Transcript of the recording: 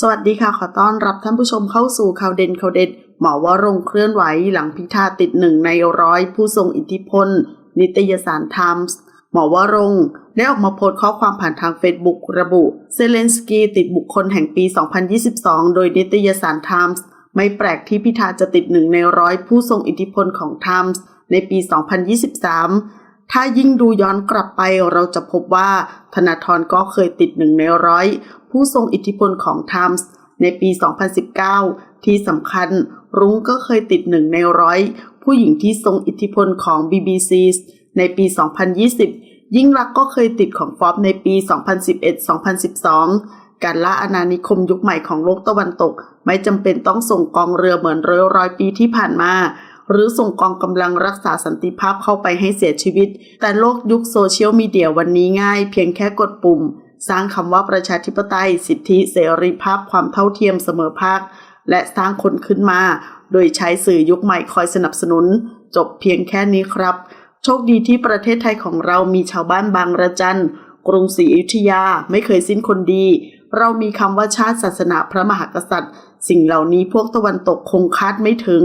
สวัสดีค่ะ ขอต้อนรับท่านผู้ชมเข้าสู่ข่าวเด่นข่าวเด็ดหมอวรงเคลื่อนไหวหลังพิธาติดหนึ่งในร้อยผู้ทรงอิทธิพล นิตยสารไทมส์หมอวรงได้ออกมาโพสต์ข้อความผ่านทางเฟซบุ๊กระบุ เซเลนสกีติดบุคคลแห่งปี 2022 โดยนิตยสารไทมส์ไม่แปลกที่พิธาจะติดหนึ่งในร้อยผู้ทรงอิทธิพลของไทมส์ในปี 2023 ถ้ายิ่งดูย้อนกลับไปเราจะพบว่าธนาธรก็เคยติดหนึ่งในร้อยผู้ทรงอิทธิพลของ Times ในปี 2019 ที่สำคัญรุ้งก็เคยติดหนึ่งในร้อยผู้หญิงที่ทรงอิทธิพลของ BBC ในปี 2020 ยิ่งรักก็เคยติดของฟอบในปี 2011-2012 การล่าอาณานิคมยุคใหม่ของโลกตะวันตก ไม่จำเป็นต้องส่งกองเรือเหมือนร้อยร้อยปีที่ผ่านมา หรือส่งกองกำลังรักษาสันติภาพเข้าไปให้เสียชีวิต แต่โลกยุคโซเชียลมีเดียวันนี้ง่าย เพียงแค่กดปุ่ม สร้างคำว่าประชาธิปไตย สิทธิเสรีภาพความเท่าเทียมเสมอภาค และสร้างคนขึ้นมา โดยใช้สื่อยุคใหม่คอยสนับสนุน จบเพียงแค่นี้ครับ โชคดีที่ประเทศไทยของเรามีชาวบ้านบางระจันกรุงศรีอยุธยาไม่เคยสิ้นคนดี เรามีคำว่าชาติศาสนาพระมหากษัตริย์ สิ่งเหล่านี้พวกตะวันตกคงคาดไม่ถึง